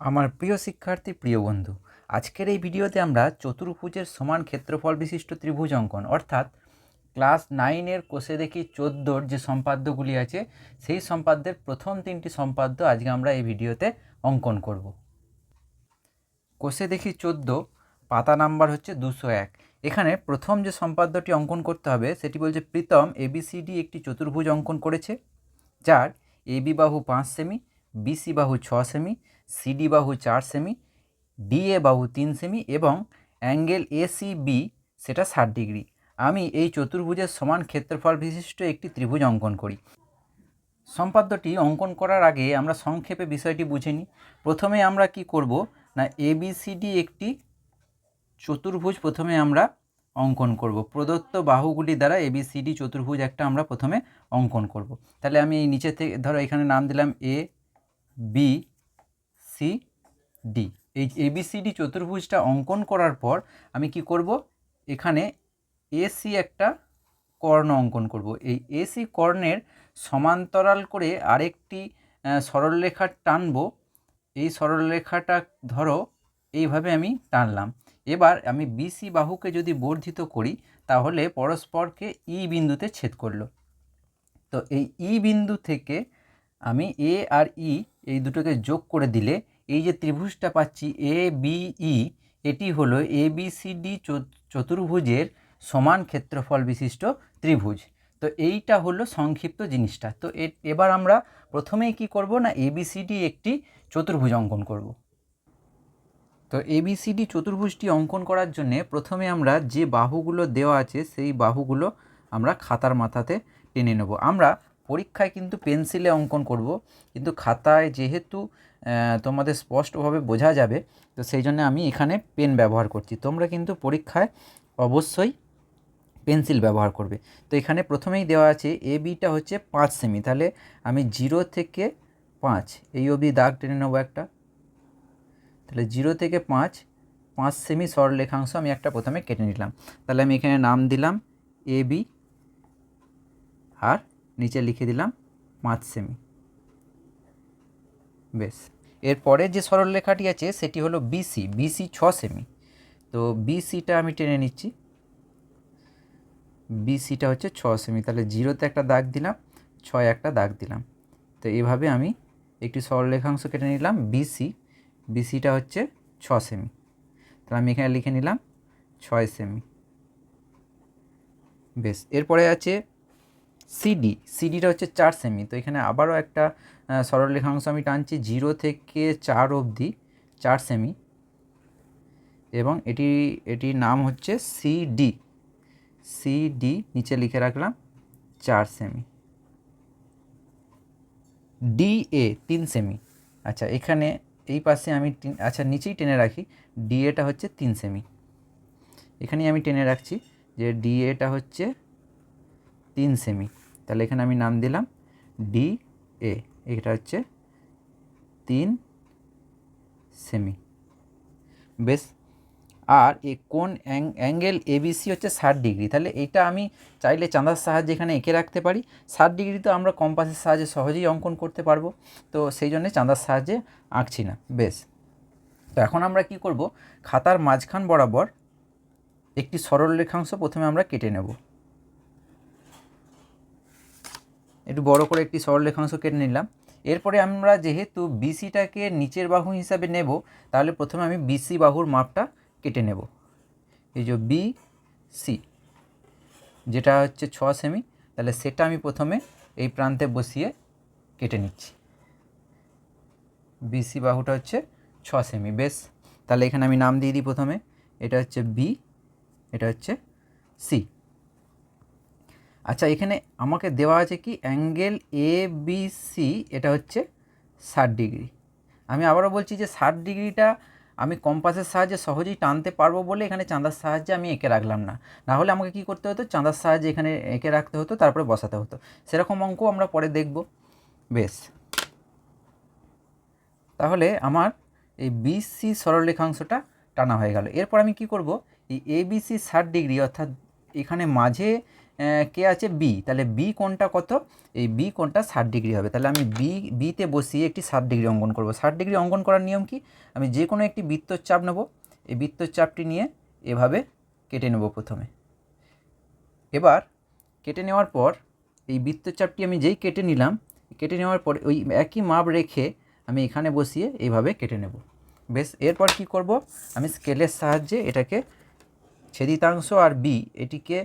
আমার প্রিয় শিক্ষার্থী, প্রিয় বন্ধু, আজকের এই ভিডিওতে আমরা চতুর্ভুজের সমান ক্ষেত্রফল বিশিষ্ট ত্রিভুজ অঙ্কন, অর্থাৎ ক্লাস নাইনের কোষে দেখি চোদ্দোর যে সম্পাদ্যগুলি আছে, সেই সম্পাদ্যের প্রথম তিনটি সম্পাদ্য আজকে আমরা এই ভিডিওতে অঙ্কন করব। কোষে দেখি চোদ্দ, পাতা নাম্বার হচ্ছে দুশো এক। এখানে প্রথম যে সম্পাদ্যটি অঙ্কন করতে হবে, সেটি বলছে প্রীতম এবিসিডি একটি চতুর্ভুজ অঙ্কন করেছে, যার এবি বাহু পাঁচ সেমি বিসি বাহু ছ সেমি সিডি বাহু চার সেমি ডিএ বাহু তিন সেমি এবং অ্যাঙ্গেল এসিবি সেটা ষাট ডিগ্রি। আমি এই চতুর্ভুজের সমান ক্ষেত্রফল বিশিষ্ট একটি ত্রিভুজ অঙ্কন করি। সম্পাদ্যটি অঙ্কন করার আগে আমরা সংক্ষেপে বিষয়টি বুঝে নিই। প্রথমে আমরা কি করব? না এবিসিডি একটি চতুর্ভুজ প্রথমে আমরা অঙ্কন করব। প্রদত্ত বাহুগুলি দ্বারা এবিসিডি চতুর্ভুজ একটা আমরা প্রথমে অঙ্কন করব। তাহলে আমি এই নিচে থেকে, ধরো এখানে নাম দিলাম এ বি সি ডি এই এবিসিডি চতুর্ভুজটা অঙ্কন করার পর আমি কি করব? এখানে এসি একটা কর্ণ অঙ্কন করব। এই এসি কর্ণের সমান্তরাল করে আরেকটি সরলরেখা টানবো। এই সরলরেখাটা ধরো, এইভাবে আমি টানলাম। এবার আমি বিসি বাহুকে যদি বর্ধিত করি, তাহলে পরস্পরকে ই বিন্দুতে ছেদ করল। তো এই ই বিন্দু থেকে আমি এ আর ই এই দুটোকে যোগ করে দিলে এই যে ত্রিভুজটা পাচ্ছি এ বি ই এটি হলো এ বি সি ডি চতুর্ভুজের সমান ক্ষেত্রফল বিশিষ্ট ত্রিভুজ। তো এইটা হলো সংক্ষিপ্ত জিনিসটা। তো এবার আমরা প্রথমেই কি করব না এবিসিডি একটি চতুর্ভুজ অঙ্কন করব। তো এবিসিডি চতুর্ভুজটি অঙ্কন করার জন্যে প্রথমে আমরা যে বাহুগুলো দেওয়া আছে, সেই বাহুগুলো আমরা খাতার মাথাতে টেনে নেব। আমরা পরীক্ষায় কিন্তু পেন্সিলে অঙ্কন করব। কিন্তু খাতায় যেহেতু তোমাদের স্পষ্টভাবে বোঝা যাবে, তো সেই জন্য আমি এখানে পেন ব্যবহার করছি। তোমরা কিন্তু পরীক্ষায় অবশ্যই পেন্সিল ব্যবহার করবে। তো এখানে প্রথমেই দেওয়া আছে, এ বিটা হচ্ছে পাঁচ সেমি। তাহলে আমি জিরো থেকে পাঁচ, এই অবধি দাগ টেনে নেব একটা। তাহলে জিরো থেকে পাঁচ পাঁচ সেমি সরলরেখাংশ আমি একটা প্রথমে কেটে নিলাম। তাহলে আমি এখানে নাম দিলাম, এ বি আর নিচে লিখে দিলাম পাঁচ সেমি বেশ এরপরে যে সরলরেখাটি আছে, সেটি হলো বিসি বিসি ছ সেমি তো বিসিটা আমি টেনে নিচ্ছি। বিসিটা হচ্ছে ছ সেমি তাহলে জিরোতে একটা দাগ দিলাম, ছয় একটা দাগ দিলাম। তো এভাবে আমি একটি সরলরেখাংশ কেটে নিলাম, বিসি। বিসিটা হচ্ছে ছ সেমি তাহলে আমি এখানে লিখে নিলাম ছয় সেমি বেশ। এরপরে আছে সিডি সিডিটা হচ্ছে চার সেমি তো এখানে আবারও একটা আহ, সরলরেখাংশ আমি টানছি জিরো থেকে চার অবধি চার সেমি এবং এটি এটির নাম হচ্ছে সিডি সিডি নিচে লিখে রাখলাম চার সেমি ডিএ তিন সেমি আচ্ছা এখানে এই পাশে আমি আচ্ছা নিচেই টেনে রাখি ডিএটা হচ্ছে তিন সেমি এখানেই আমি টেনে রাখছি যে ডিএটা হচ্ছে তিন সেমি তাহলে এখানে আমি নাম দিলাম ডি এ এটা হচ্ছে তিন সেমি বেশ। আর এ কোন অ্যাঙ্গেল এবিসি হচ্ছে ষাট ডিগ্রি। তাহলে এটা আমি চাইলে চাঁদার সাহায্যে এখানে এঁকে রাখতে পারি। ষাট ডিগ্রি তো আমরা কম্পাসের সাহায্যে সহজেই অঙ্কন করতে পারব। তো সেই জন্যে চাঁদার সাহায্যে আঁকছি না। বেশ। তো এখন আমরা কি করব? খাতার মাঝখান বরাবর একটি সরল রেখাংশ প্রথমে আমরা কেটে নেব। একটু বড় করে একটি সরল রেখাংশ কেটে নিলাম। এরপরে আমরা যেহেতু বিসিটাকে নিচের বাহু হিসাবে নেব, তাহলে প্রথমে আমি বিসি বাহুর মাপটা কেটে নেব। এই যে বি সি যেটা হচ্ছে ছ সেমি, তাহলে সেটা আমি প্রথমে এই প্রান্তে বসিয়ে কেটে নিচ্ছি। বিসি বাহুটা হচ্ছে ছ সেমি, বেশ। তাহলে এখানে আমি নাম দিয়ে দিই প্রথমে, এটা হচ্ছে বি এটা হচ্ছে সি আচ্ছা এখানে আমাকে দেওয়া আছে কি? অ্যাঙ্গেল এ বি সি, এটা হচ্ছে ষাট ডিগ্রি। আমি আবারও বলছি যে ষাট ডিগ্রিটা আমি কম্পাসের সাহায্যে সহজেই টানতে পারব বলে এখানে চাঁদার সাহায্যে আমি এঁকে রাখলাম না। না হলে আমাকে কী করতে হতো? চাঁদার সাহায্যে এখানে এঁকে রাখতে হতো, তারপরে বসাতে হতো। সেরকম অঙ্ক আমরা পরে দেখব। বেশ। তাহলে আমার এই বিসি সরলরেখাংশটা টানা হয়ে গেল। এরপর আমি কি করব? এই এবিসি ষাট ডিগ্রি, অর্থাৎ এখানে মাঝে কে আছে? বি তাহলে বি কোনটা কত? এই বি কোনটা ষাট ডিগ্রি হবে। তাহলে আমি বি বিতে বসিয়ে একটি ষাট ডিগ্রি অঙ্কন করব। ষাট ডিগ্রি অঙ্কন করার নিয়ম কি? আমি যে কোনো একটি বৃত্তর চাপ নেব। এই বৃত্তর চাপটি নিয়ে এভাবে কেটে নেব প্রথমে। এবার কেটে নেওয়ার পর এই বৃত্তর চাপটি আমি যেই কেটে নিলাম, কেটে নেওয়ার পর ওই একই মাপ রেখে আমি এখানে বসিয়ে এইভাবে কেটে নেব। বেশ, এরপর কি করব? আমি স্কেলের সাহায্যে এটাকে ছেদিতাংশ আর বি এটিকে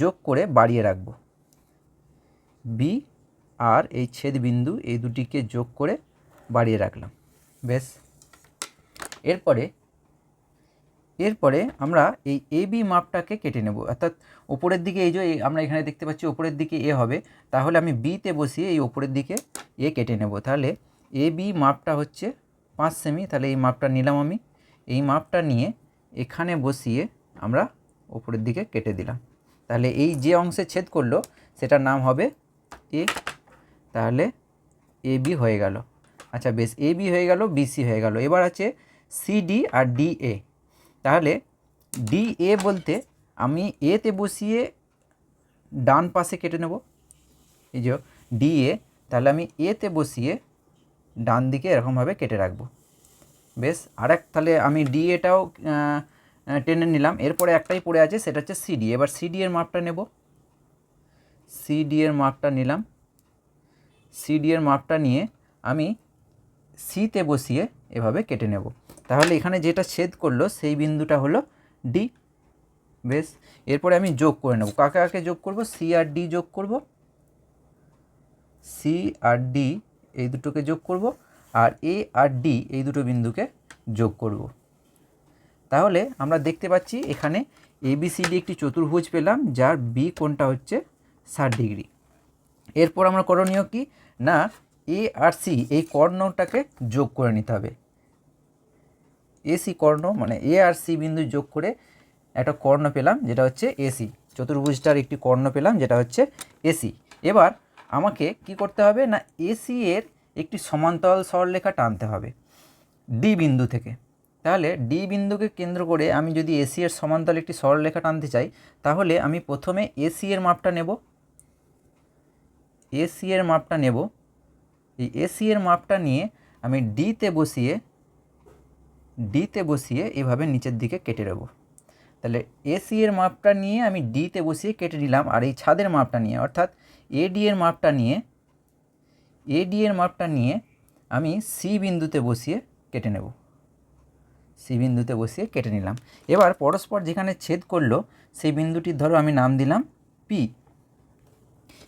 যোগ করে বাড়িয়ে রাখব। বি আর এই ছেদ বিন্দু এই দুটিকে যোগ করে বাড়িয়ে রাখলাম। বেশ এরপরে এরপরে আমরা এই এ বি মাপটাকে কেটে নেব। অর্থাৎ ওপরের দিকে এই যে আমরা এখানে দেখতে পাচ্ছি ওপরের দিকে এ হবে, তাহলে আমি বিতে বসিয়ে এই ওপরের দিকে এ কেটে নেব। তাহলে এ বি মাপটা হচ্ছে পাঁচ সেমি, তাহলে এই মাপটা নিলাম আমি। এই মাপটা নিয়ে এখানে বসিয়ে আমরা ওপরের দিকে কেটে দিলাম। তাহলে এই যে অংশে ছেদ করল, সেটার নাম হবে এ, তাহলে এ বি হয়ে গেল। আচ্ছা বেশ, এ বি হয়ে গেল বিসি হয়ে গেল। এবার আছে সিডি আর ডি, এ। তাহলে ডি, এ বলতে আমি এতে বসিয়ে ডান পাশে কেটে নেব। এই যে ডি, এ, তাহলে আমি এতে বসিয়ে ডান দিকে এরকমভাবে কেটে রাখব। বেশ, আরেক, তাহলে আমি ডি, এটাও টেনে নিলাম। এরপরে একটাই পড়ে আছে, সেটা হচ্ছে সিডি এবার সিডি এর মাপটা নেব। সিডি এর মাপটা নিলাম। সিডি এর মাপটা নিয়ে আমি সিতে বসিয়ে এভাবে কেটে নেব। তাহলে এখানে যেটা ছেদ করল, সেই বিন্দুটা হলো ডি বেশ, এরপরে আমি যোগ করে নেব। কাকে কাকে যোগ করব? সি আর ডি যোগ করব। সি আর ডি এই দুটোকে যোগ করব। আর এ আর ডি এই দুটো বিন্দুকে যোগ করব। তাহলে আমরা দেখতে পাচ্ছি এখানে এবিসিডি একটি চতুর্ভুজ পেলাম, যার বি কোণটা হচ্ছে ষাট ডিগ্রি। এরপর আমরা করণীয় কি? না এ আর সি এই কর্ণটাকে যোগ করে নিতে হবে। এসি কর্ণ মানে এ আর সি বিন্দু যোগ করে একটা কর্ণ পেলাম, যেটা হচ্ছে এসি চতুর্ভুজটার একটি কর্ণ পেলাম, যেটা হচ্ছে এসি এবার আমাকে কি করতে হবে? না এসি এর একটি সমান্তরাল সরলরেখা টানতে হবে। ডি বিন্দু থেকে। তাহলে ডি বিন্দুকে কেন্দ্র করে আমি যদি এসি এর সমান্তরাল একটি সরলরেখা টানতে চাই, তাহলে আমি প্রথমে এসি এর মাপটা নেব। এসি এর মাপটা নেব। এই এসি এর মাপটা নিয়ে আমি ডিতে বসিয়ে ডিতে বসিয়ে এভাবে নিচের দিকে কেটে নেব। তাহলে এসি এর মাপটা নিয়ে আমি ডিতে বসিয়ে কেটে নিলাম, আর এই ছাদের মাপটা নিয়ে, অর্থাৎ এডি এর মাপটা নিয়ে এডি এর মাপটা নিয়ে আমি সি বিন্দুতে বসিয়ে কেটে নেব। সি বিন্দুতে বসিয়ে কেটে নিলাম। এবার পরস্পর যেখানে ছেদ করল, সেই বিন্দুটির ধরো আমি নাম দিলাম পি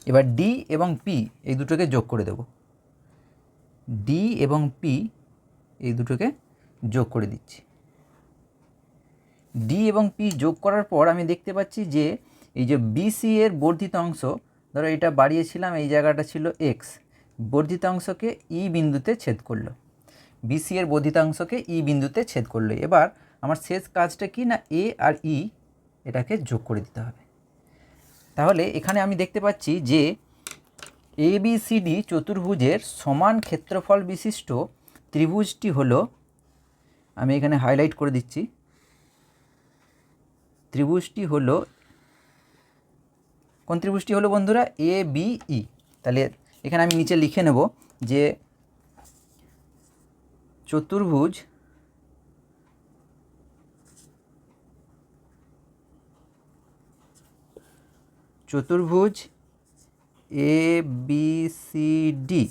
এবার ডি এবং পি এই দুটোকে যোগ করে দেব। ডি এবং পি এই দুটোকে যোগ করে দিচ্ছি। ডি এবং পি যোগ করার পর আমি দেখতে পাচ্ছি যে এই যে বিসি এর বর্ধিত অংশ, ধরো এটা বাড়িয়েছিলাম, এই জায়গাটা ছিল এক্স বর্ধিত অংশকে ই বিন্দুতে ছেদ করল। বিসি এর বর্ধিতাংশকে ই বিন্দুতে ছেদ করল। এবার আমার শেষ কাজটা কি না এ আর ই এটাকে যোগ করে দিতে হবে। তাহলে এখানে আমি দেখতে পাচ্ছি যে এ বি সি ডি চতুর্ভুজের সমান ক্ষেত্রফল বিশিষ্ট ত্রিভুজটি হল, আমি এখানে হাইলাইট করে দিচ্ছি, ত্রিভুজটি হলো, কোন ত্রিভুজটি হলো বন্ধুরা? এ বি ই তাহলে এখানে আমি নিচে লিখে নেব যে চতুর্ভুজ চতুর্ভুজ এ বি সি ডি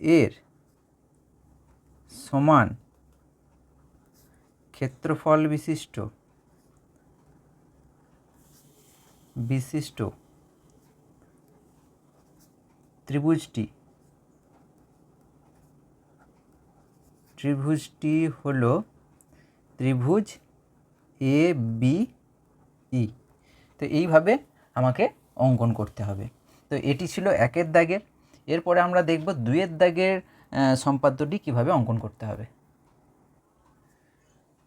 এর সমান ক্ষেত্রফল বিশিষ্ট বিশিষ্ট ত্রিভুজটি ত্রিভুজটি হলো ত্রিভুজ এ, বি, ই। তো এইভাবে আমাকে অঙ্কন করতে হবে। তো এটি ছিল একের দাগের। এরপরে আমরা দেখব দুইয়ের দাগের সম্পাদ্যটি কীভাবে অঙ্কন করতে হবে।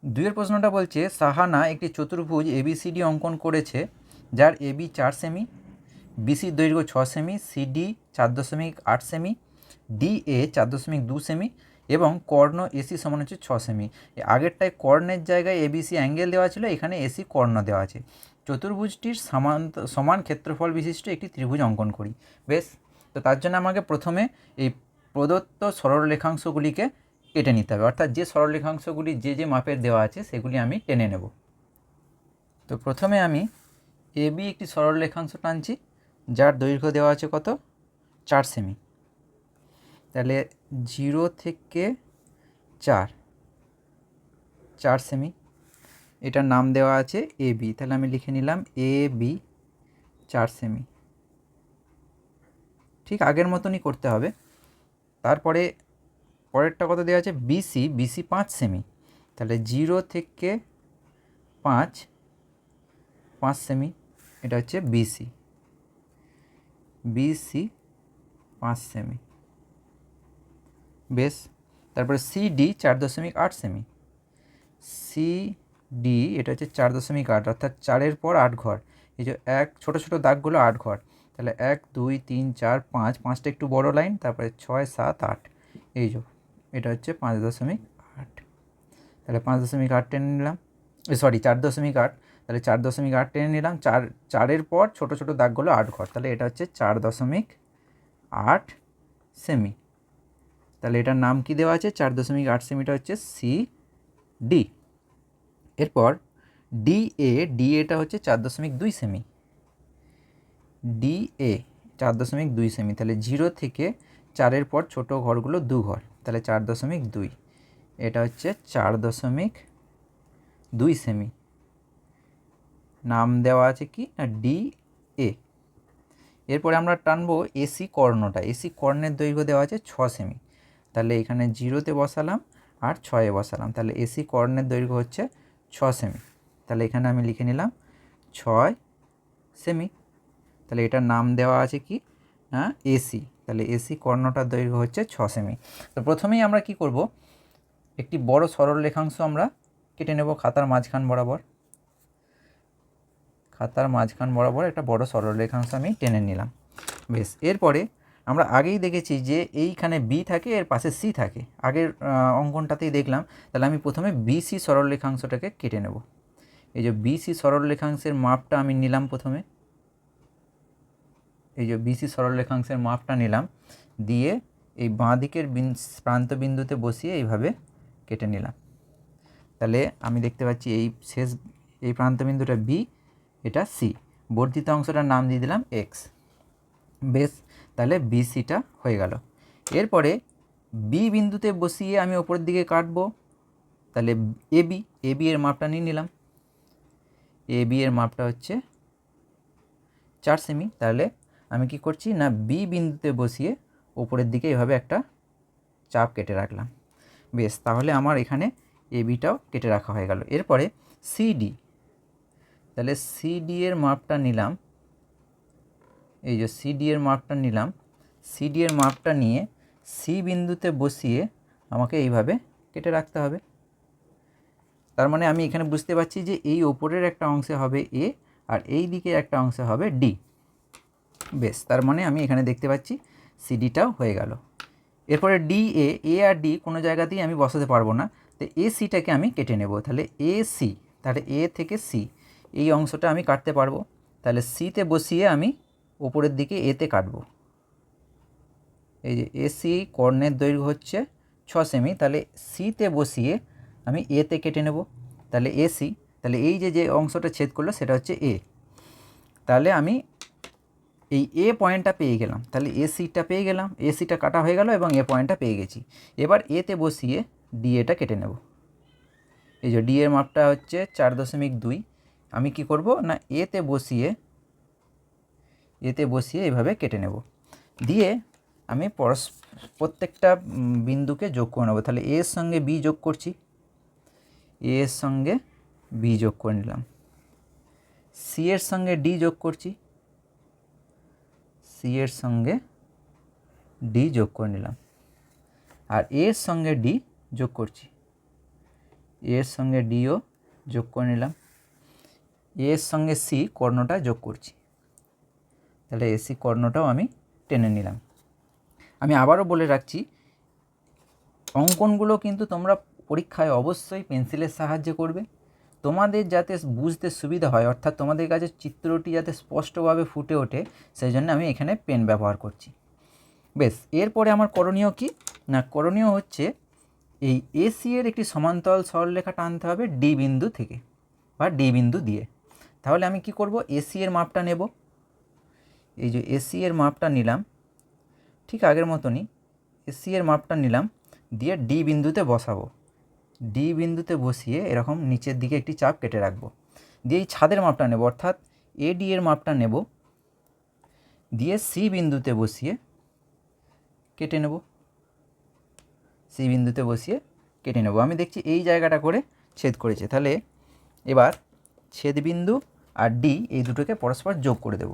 দুইয়ের প্রশ্নটা বলছে, সাহানা একটি চতুর্ভুজ এবিসিডি অঙ্কন করেছে, যার এবি চার সেমি বিসির দৈর্ঘ্য ছ সেমি সিডি চার দশমিক আট সেমি ডিএ চার দশমিক দু সেমি এবং কর্ণ এসি সমান হচ্ছে ছ সেমি। আগেরটায় কর্ণের জায়গায় এবিসি অ্যাঙ্গেল দেওয়া ছিল, এখানে এসি কর্ণ দেওয়া আছে। চতুর্ভুজটির সমান সমান ক্ষেত্রফল বিশিষ্ট একটি ত্রিভুজ অঙ্কন করি। বেশ, তো তার জন্য আমাকে প্রথমে এই প্রদত্ত সরল রেখাংশগুলিকে কেটে নিতে হবে। অর্থাৎ যে সরল রেখাংশগুলি যে যে মাপের দেওয়া আছে, সেগুলি আমি টেনে নেব। তো প্রথমে আমি এ বি একটি সরল রেখাংশ টানছি, যার দৈর্ঘ্য দেওয়া আছে কত? চার সেমি। তাহলে জিরো থেকে চার। চার সেমি এটার নাম দেওয়া আছে এ বি তাহলে আমি লিখে নিলাম এ বি চার সেমি ঠিক আগের মতনই করতে হবে। তারপরে পরেরটা কত দেওয়া আছে? বিসি বিসি পাঁচ সেমি তাহলে জিরো থেকে পাঁচ পাঁচ সেমি এটা হচ্ছে বিসি বিসি পাঁচ সেমি বেশ তারপরে সিডি চার দশমিক আট সেমি সিডি এটা হচ্ছে চার দশমিক আট, অর্থাৎ চারের পর আট ঘর। এই যে এক, ছোটো ছোটো দাগগুলো আট ঘর। তাহলে এক, দুই, তিন, চার, পাঁচ, পাঁচটা একটু বড় লাইন, তারপরে ছয়, সাত, আট। এই যে, এটা হচ্ছে পাঁচ দশমিক আট। তাহলে পাঁচ দশমিক আট টেনে নিলাম। সরি চার দশমিক আট। তাহলে চার দশমিক আট টেনে নিলাম। চার, চারের পর ছোটো ছোটো দাগগুলো আট ঘর। তাহলে এটা হচ্ছে চার দশমিক আট সেমি তাহলে এটার নাম কি দেওয়া আছে? চার দশমিক আট সেমিটা হচ্ছে সি ডি এরপর ডি এ ডি এটা হচ্ছে চার দশমিক দুই সেমি। ডি এ চার দশমিক দুই সেমি। তাহলে জিরো থেকে চারের পর ছোট ঘরগুলো দু ঘর। তাহলে চার দশমিক দুই। এটা হচ্ছে চার দশমিক দুই সেমি। নাম দেওয়া আছে কি? না ডি এ এরপরে আমরা টানবো এসি কর্ণটা। এসি কর্ণের দৈর্ঘ্য দেওয়া আছে ছ সেমি। তাহলে এখানে জিরোতে বসালাম আর ছয়ে বসালাম। তাহলে এসি কর্ণের দৈর্ঘ্য হচ্ছে ছ সেমি। তাহলে এখানে আমি লিখে নিলাম ছয় সেমি। তাহলে এটার নাম দেওয়া আছে কি? না এসি তাহলে এসি কর্ণটার দৈর্ঘ্য হচ্ছে ছ সেমি। তো প্রথমেই আমরা কি করব? একটি বড় সরল রেখাংশ আমরা কেটে নেব খাতার মাঝখান বরাবর। খাতার মাঝখান বরাবর একটা বড় সরল রেখাংশ আমি টেনে নিলাম। বেশ, এরপরে আমরা আগেই দেখেছি যে এইখানে বি থাকে, এর পাশে সি থাকে। আগের অঙ্কনটাতেই দেখলাম, তাহলে আমি প্রথমে বিসি সরল রেখাংশটাকে কেটে নেব। এই যে বিসি সরল রেখাংশের মাপটা আমি নিলাম প্রথমে। এই যে বিসি সরল রেখাংশের মাপটা নিলাম, দিয়ে এই বাঁ দিকের প্রান্ত বিন্দুতে বসিয়ে এইভাবে কেটে নিলাম। তাহলে আমি দেখতে পাচ্ছি এই শেষ, এই প্রান্ত বিন্দুটা বি এটা সি বর্ধিত অংশটার নাম দিয়ে দিলাম এক্স বেশ তাহলে বিসিটা হয়ে গেল। এরপরে বি বিন্দুতে বসিয়ে আমি ওপরের দিকে কাটবো। তাহলে এ বি এ বি এর মাপটা নিয়ে নিলাম। এ বি এর মাপটা হচ্ছে চার সেমি। তাহলে আমি কি করছি না বি বিন্দুতে বসিয়ে ওপরের দিকে এভাবে একটা চাপ কেটে রাখলাম। বেশ, তাহলে আমার এখানে এ বিটাও কেটে রাখা হয়ে গেল। এরপরে সিডি তাহলে সিডি এর মাপটা নিলাম। এই যে সিডি এর মাপটা নিলাম সিডি এর মাপটা নিয়ে সি বিন্দুতে বসিয়ে আমাকে এইভাবে কেটে রাখতে হবে। তার মানে আমি এখানে বুঝতে পারছি যে এই ওপরের একটা অংশে হবে এ আর এই দিকে একটা অংশে হবে ডি বেশ, তার মানে আমি এখানে দেখতে পাচ্ছি সিডিটাও হয়ে গেল। এরপরে D A A R D কোনো জায়গাতেই আমি বসাতে পারব না, তো এ সিটাকে আমি কেটে নেব। তাহলে এ সি তাহলে এ থেকে সি এই অংশটা আমি কাটতে পারব। তাহলে সিতে বসিয়ে আমি ওপরের দিকে এতে কাটবো। এই যে এসি কর্ণের দৈর্ঘ্য হচ্ছে ছ সেমি, তাহলে সিতে বসিয়ে আমি এতে কেটে নেব। তাহলে এসি তাহলে এই যে যে অংশটা ছেদ করল সেটা হচ্ছে এ তাহলে আমি এই এ পয়েন্টটা পেয়ে গেলাম। তাহলে এ সিটা পেয়ে গেলাম এ সিটা কাটা হয়ে গেল এবং এ পয়েন্টটা পেয়ে গেছি। এবার এতে বসিয়ে ডি এটা কেটে নেব। এই যে ডি এর মাপটা হচ্ছে চার দশমিক দুই। আমি কি করব? না এতে বসিয়ে এতে বসিয়ে এভাবে কেটে নেব। দিয়ে আমি পরস, প্রত্যেকটা বিন্দুকে যোগ করে নেব। তাহলে এর সঙ্গে বি যোগ করছি। এর সঙ্গে বি যোগ করে নিলাম। সি এর সঙ্গে ডি যোগ করছি। সি এর সঙ্গে ডি যোগ করে নিলাম। আর এর সঙ্গে ডি যোগ করছি। এর সঙ্গে ডিও যোগ করে নিলাম। এর সঙ্গে সি কর্ণটা যোগ করছি। তাহলে এসি কর্ণটাও আমি টেনে নিলাম। আমি আবারও বলে রাখছি, অঙ্কনগুলো কিন্তু তোমরা পরীক্ষায় অবশ্যই পেন্সিলের সাহায্যে করবে। তোমাদের যাতে বুঝতে সুবিধা হয়, অর্থাৎ তোমাদের কাছে চিত্রটি যাতে স্পষ্টভাবে ফুটে ওঠে, সেই জন্য আমি এখানে পেন ব্যবহার করছি। বেশ, এরপরে আমার করণীয় কি? না, করণীয় হচ্ছে এই এসি এর একটি সমান্তরাল সরলরেখা টানতে হবে ডি বিন্দু থেকে বা ডি বিন্দু দিয়ে। তাহলে আমি কি করব? এসি এর মাপটা নেব। এই যে এসি এর মাপটা নিলাম, ঠিক আগের মতনই এসি এর মাপটা নিলাম, দিয়ে ডি বিন্দুতে বসাবো। ডি বিন্দুতে বসিয়ে এরকম নিচের দিকে একটি চাপ কেটে রাখব। দিয়ে এই ছাদের মাপটা নেব, অর্থাৎ এডি এর মাপটা নেব। দিয়ে সি বিন্দুতে বসিয়ে কেটে নেব। সি বিন্দুতে বসিয়ে কেটে নেব। আমি দেখছি এই জায়গাটা করে ছেদ করেছে। তাহলে এবার ছেদ বিন্দু আর ডি এই দুটোকে পরস্পর যোগ করে দেব।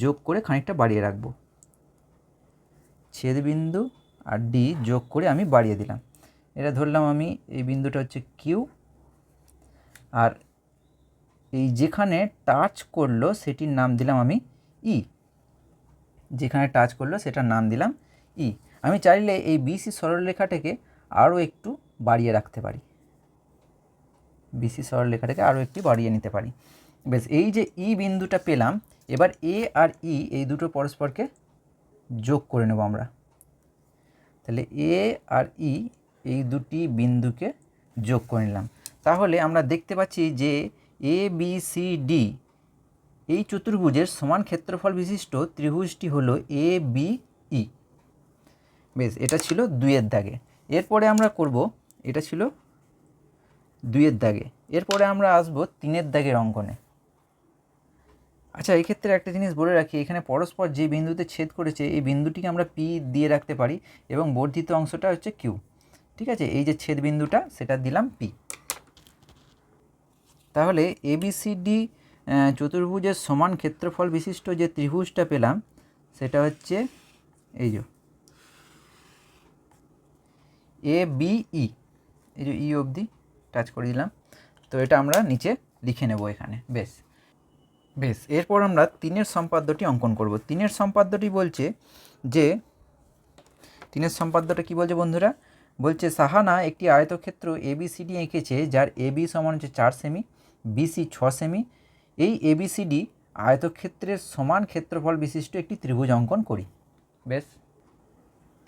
যোগ করে খানিকটা বাড়িয়ে রাখব। ছেদ বিন্দু আর ডি যোগ করে আমি বাড়িয়ে দিলাম। এটা ধরলাম আমি, এই বিন্দুটা হচ্ছে কিউ আর এই যেখানে টাচ করল, সেটির নাম দিলাম আমি ই যেখানে টাচ করল, সেটার নাম দিলাম ই আমি চাইলে এই বিসি সরলরেখাটাকে আরও একটু বাড়িয়ে রাখতে পারি। বিসি সরলরেখাটাকে আরও একটু বাড়িয়ে নিতে পারি। বেশ এই যে ই বিন্দুটা পেলাম এবার এ আর ই এই দুটো পরস্পরকে যোগ করে নেব আমরা। তাহলে এ আর ই এই দুটি বিন্দুকে যোগ করে নিলাম। তাহলে আমরা দেখতে পাচ্ছি যে এ বি সি ডি এই চতুর্ভুজের সমান ক্ষেত্রফল বিশিষ্ট ত্রিভুজটি হলো এ বি ই বেশ, এটা ছিল দুইয়ের দাগে। এরপরে আমরা করব, এটা ছিল দুইয়ের দাগে। এরপরে আমরা আসব তিনের দাগের অঙ্কনে। আচ্ছা এই ক্ষেত্রে একটা জিনিস বলে রাখি, এখানে পরস্পর যে বিন্দুতে ছেদ করেছে, এই বিন্দুটিকে আমরা পি দিয়ে রাখতে পারি এবং বর্ধিত অংশটা হচ্ছে কিউ ঠিক আছে? এই যে ছেদ বিন্দুটা, সেটা দিলাম পি তাহলে এবিসিডি চতুর্ভুজের সমান ক্ষেত্রফল বিশিষ্ট যে ত্রিভুজটা পেলাম, সেটা হচ্ছে এই যে এ বি ই এই যে ই অবধি টাচ করে দিলাম। তো এটা আমরা নিচে লিখে নেব এখানে বেশ বেশ, এরপর আমরা তিনের সম্পাদ্যটি অঙ্কন করব। তিনের সম্পাদ্যটি বলছে যে, তিনের সম্পাদ্যটা কি বলছে বন্ধুরা? বলছে, সাহানা একটি আয়তক্ষেত্র এবিসিডি এঁকেছে, যার এবি সমান হচ্ছে চার সেমি বিসি ছ সেমি। এই এবিসিডি আয়তক্ষেত্রের সমান ক্ষেত্রফল বিশিষ্ট একটি ত্রিভুজ অঙ্কন করি। বেশ,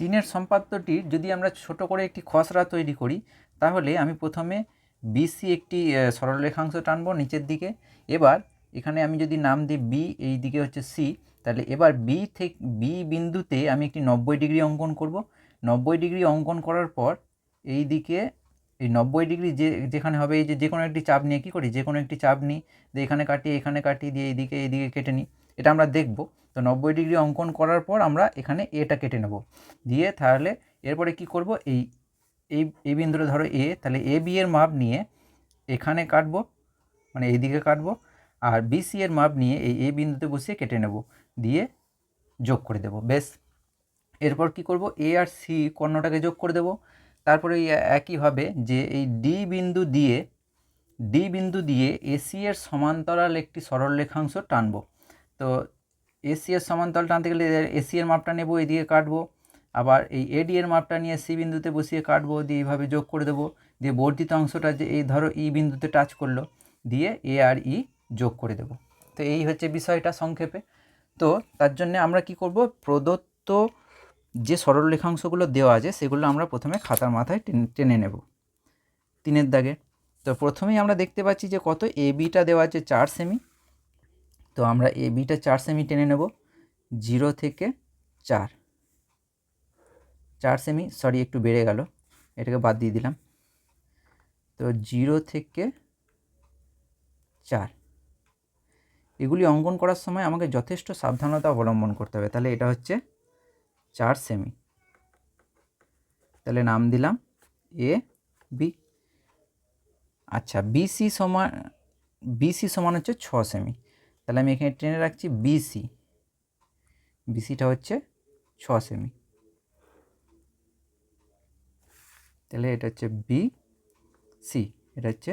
তিনের সম্পাদ্যটির যদি আমরা ছোট করে একটি খসড়া তৈরি করি, তাহলে আমি প্রথমে বিসি একটি সরলরেখাংশ টানবো নিচের দিকে। এবার এখানে আমি যদি নাম দিই বি এই দিকে হচ্ছে সি তাহলে এবার বি থেকে বি বিন্দুতে আমি একটি নব্বই ডিগ্রি অঙ্কন করব। নব্বই ডিগ্রি অঙ্কন করার পর এই দিকে, এই নব্বই ডিগ্রি যে, যেখানে হবে, এই যে যে কোনো একটি চাপ নিয়ে কী করি? যে কোনো একটি চাপ নিই দিয়ে এখানে কাটি এখানে কাটি, দিয়ে এইদিকে এইদিকে কেটে নিই। এটা আমরা দেখব। তো নব্বই ডিগ্রি অঙ্কন করার পর আমরা এখানে এটা কেটে নেব। দিয়ে তাহলে এরপরে কি করব? এই এই এই বিন্দুটা ধরো এ তাহলে এ বি এর মাপ নিয়ে এখানে কাটবো মানে এইদিকে কাটবো। আর বিসি এর মাপ নিয়ে এই এ বিন্দুতে বসিয়ে কেটে নেব, দিয়ে যোগ করে দেব বেশ এরপর কি করব? এ আর সি কর্ণটাকে যোগ করে দেব। তারপরে একইভাবে যে এই ডি বিন্দু দিয়ে ডি বিন্দু দিয়ে এসি এর সমান্তরাল একটি সরল রেখাংশ টানবো। তো এসি এর সমান্তরাল টানতে গেলে এসি এর মাপটা নেব, এদিকে কাটবো। আবার এই এডি এর মাপটা নিয়ে সি বিন্দুতে বসিয়ে কাটবো, দিয়ে এইভাবে যোগ করে দেবো। দিয়ে বর্ধিত অংশটা যে এই ধরো ই বিন্দুতে টাচ করল, দিয়ে এ আর ই যোগ করে দেব। তো এই হচ্ছে বিষয়টা সংক্ষেপে। তো তার জন্য আমরা কি করব? প্রদত্ত যে সরল রেখাংশগুলো দেওয়া আছে, সেগুলো আমরা প্রথমে খাতার মাথায় টেনে- টেনে নেব। তিনের দাগে। তো প্রথমেই আমরা দেখতে পাচ্ছি যে কত এ বিটা দেওয়া আছে চার সেমি। তো আমরা এ বিটা চার সেমি টেনে নেব। জিরো থেকে চার। চার সেমি, সরি, একটু বেড়ে গেল। এটাকে বাদ দিয়ে দিলাম। তো জিরো থেকে চার। এগুলি অঙ্কন করার সময় আমাকে যথেষ্ট সাবধানতা অবলম্বন করতে হবে। তাহলে এটা হচ্ছে চার সেমি তাহলে নাম দিলাম এ বি আচ্ছা বিসি সমান বিসি সমান হচ্ছে ছ সেমি তাহলে আমি এখানে টেনে রাখছি বিসি বিসিটা হচ্ছে ছ সেমি তাহলে এটা হচ্ছে বি সি এটা হচ্ছে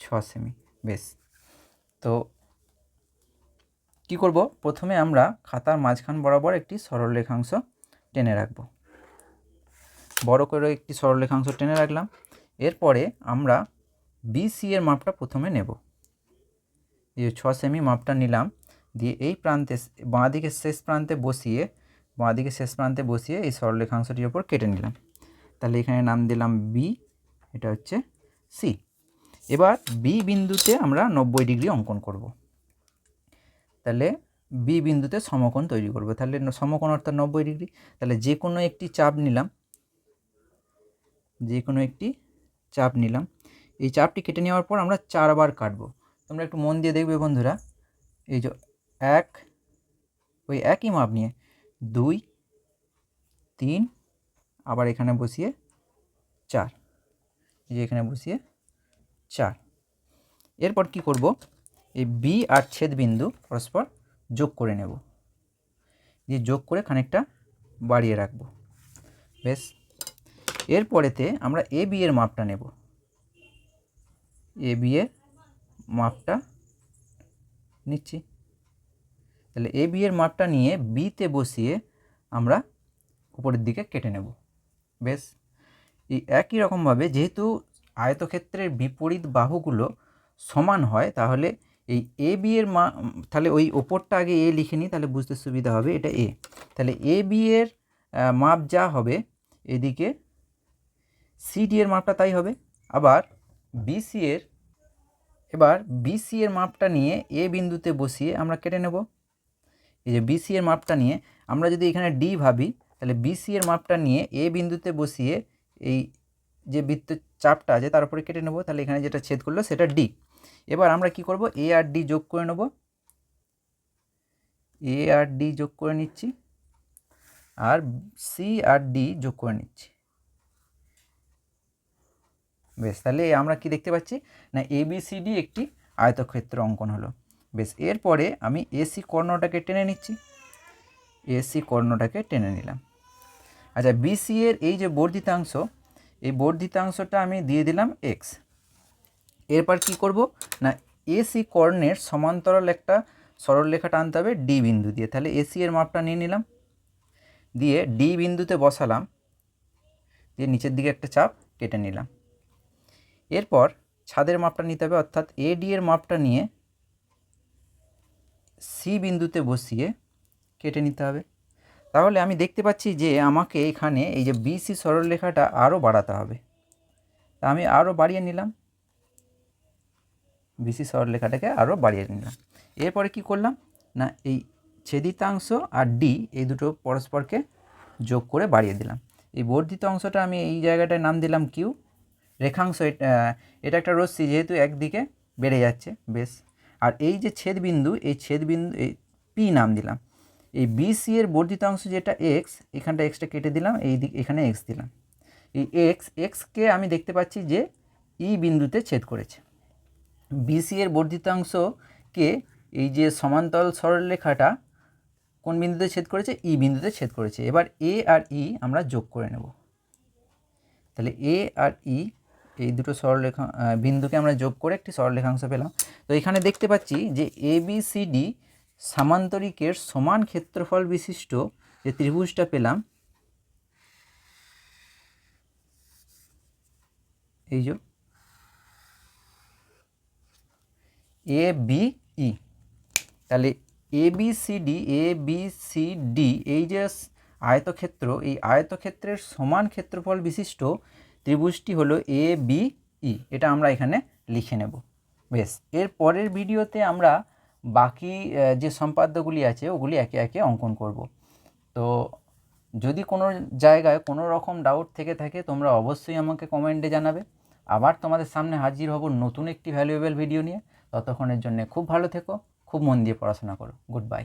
ছ সেমি বেশ। তো কি করব? প্রথমে আমরা খাতার মাঝখান বরাবর একটি সরল রেখাংশ টেনে রাখব। বড় করে একটি সরল রেখাংশ টেনে রাখলাম। এরপরে আমরা বিসি এর মাপটা প্রথমে নেব। যে ছ সেমি মাপটা নিলাম। দিয়ে এই প্রান্তে বাঁ দিকের শেষ প্রান্তে বসিয়ে বাঁ দিকের শেষ প্রান্তে বসিয়ে এই সরলরেখাংশটির ওপর কেটে নিলাম। তাহলে এখানে নাম দিলাম বি এটা হচ্ছে সি এবার বি বিন্দুতে আমরা নব্বই ডিগ্রি অঙ্কন করব। তাহলে বি বিন্দুতে সমকোণ তৈরি করব। তাহলে সমকোণ অর্থাৎ নব্বই ডিগ্রি। তাহলে যে কোনো একটি চাপ নিলাম। যে কোনো একটি চাপ নিলাম। এই চাপটি কেটে নেওয়ার পর আমরা চারবার কাটবো। তোমরা একটু মন দিয়ে দেখবে বন্ধুরা। এই যে এক, ওই একই মাপ নিয়ে দুই, তিন, আবার এখানে বসিয়ে চার। এই যে এখানে বসিয়ে চার। এরপর কি করব? এই বি আর ছেদ বিন্দু পরস্পর যোগ করে নেব। দিয়ে যোগ করে খানিকটা বাড়িয়ে রাখব। বেশ। এরপরেতে আমরা এ বি এর মাপটা নেব। এ বি এর মাপটা নিচ্ছি। তাহলে এ বি এর মাপটা নিয়ে বিতে বসিয়ে আমরা উপরের দিকে কেটে নেব। বেশ। এই একই রকমভাবে যেহেতু আয়তক্ষেত্রের বিপরীত বাহুগুলো সমান হয়, তাহলে এই এ বি এর মা তাহলে ওই ওপরটা আগে এ লিখে নিই, তাহলে বুঝতে সুবিধা হবে এটা এ তাহলে এ বি এর মাপ যা হবে এদিকে সিডি এর মাপটা তাই হবে। আবার বিসি এর, এবার বিসি এর মাপটা নিয়ে এ বিন্দুতে বসিয়ে আমরা কেটে নেব। এই যে বিসি এর মাপটা নিয়ে আমরা যদি এখানে ডি ভাবি, তাহলে বিসি এর মাপটা নিয়ে এ বিন্দুতে বসিয়ে এই যে বৃত্তের চাপটা আছে তার উপরে কেটে নেব, তাহলে এখানে যেটা ছেদ করল সেটা ডি এবার আমরা কি করব? এ আর ডি যোগ করে নেব। এ আর ডি যোগ করে নিচ্ছি। আর সি আর ডি যোগ করে নিচ্ছি। বেশ, তাহলে আমরা কি দেখতে পাচ্ছি? না এবিসিডি একটি আয়তক্ষেত্র অঙ্কন হলো। বেশ, এরপরে আমি এসি কর্ণটাকে টেনে নিচ্ছি। এসি কর্ণটাকে টেনে নিলাম। আচ্ছা বিসি এর এই যে বর্ধিতাংশ এই বর্ধিতাংশটা আমি দিয়ে দিলাম এক্স এরপর কি করব? না এসি কর্ণের সমান্তরাল একটা সরলরেখা টানতে হবে ডি বিন্দু দিয়ে। তাহলে এসি এর মাপটা নিয়ে নিলাম। দিয়ে ডি বিন্দুতে বসালাম। দিয়ে নিচের দিকে একটা চাপ কেটে নিলাম। এরপর ছাদের মাপটা নিতে হবে, অর্থাৎ এডি এর মাপটা নিয়ে সি বিন্দুতে বসিয়ে কেটে নিতে হবে। তাহলে আমি দেখতে পাচ্ছি যে আমাকে এখানে এই যে বিসি সরলরেখাটা আরও বাড়াতে হবে। তা আমি আরও বাড়িয়ে নিলাম। বিসি সরলরেখাটাকে আরও বাড়িয়ে নিলাম। এরপরে কি করলাম? না, এই ছেদিতাংশ আর ডি এই দুটো পরস্পরকে যোগ করে বাড়িয়ে দিলাম। এই বর্ধিত অংশটা আমি এই জায়গাটায় নাম দিলাম কিউ রেখাংশ এট- একটা রশ্মি যেহেতু একদিকে বেড়ে যাচ্ছে, বেশ। আর এই যে ছেদ বিন্দু এই ছেদ বিন্দু এই পি নাম দিলাম। এই বিসি এর বর্ধিতাংশ যেটা এক্স এখানটা এক্সটা কেটে দিলাম, এই দিক, এখানে এক্স দিলাম। এই এক্স এক্সকে আমি দেখতে পাচ্ছি যে ই বিন্দুতে ছেদ করেছে। বিসি এর বর্ধিতাংশকে এই যে সমান্তরাল সরলরেখাটা কোন বিন্দুতে ছেদ করেছে? ই বিন্দুতে ছেদ করেছে। এবার এ আর ই আমরা যোগ করে নেব। তাহলে এ আর ই এই দুটো সরলরেখা বিন্দুকে আমরা যোগ করে একটি সরলরেখাংশ পেলাম। তো এখানে দেখতে পাচ্ছি যে এ বি সি ডি সামান্তরিকের সমান ক্ষেত্রফল বিশিষ্ট যে ত্রিভুজটা পেলাম, এই যে এ বি ই তাহলে A B C D A B C D এই যে আয়তক্ষেত্র, এই আয়তক্ষেত্রের সমান ক্ষেত্রফল বিশিষ্ট ত্রিভুজটি হলো এ বি ই এটা আমরা এখানে লিখে নেব। বেশ, এর পরের ভিডিওতে আমরা বাকি যে সম্পাদ্যগুলি আছে, ওগুলি একে একে অঙ্কন করব। তো যদি কোনো জায়গায় কোনো রকম ডাউট থেকে থাকে, তোমরা অবশ্যই আমাকে কমেন্টে জানাবে। আবার তোমাদের সামনে হাজির হব নতুন একটি ভ্যালুয়েবল ভিডিও নিয়ে। ততক্ষণের জন্য খুব ভালো থেকো, খুব মন দিয়ে পড়াশোনা করো। Good bye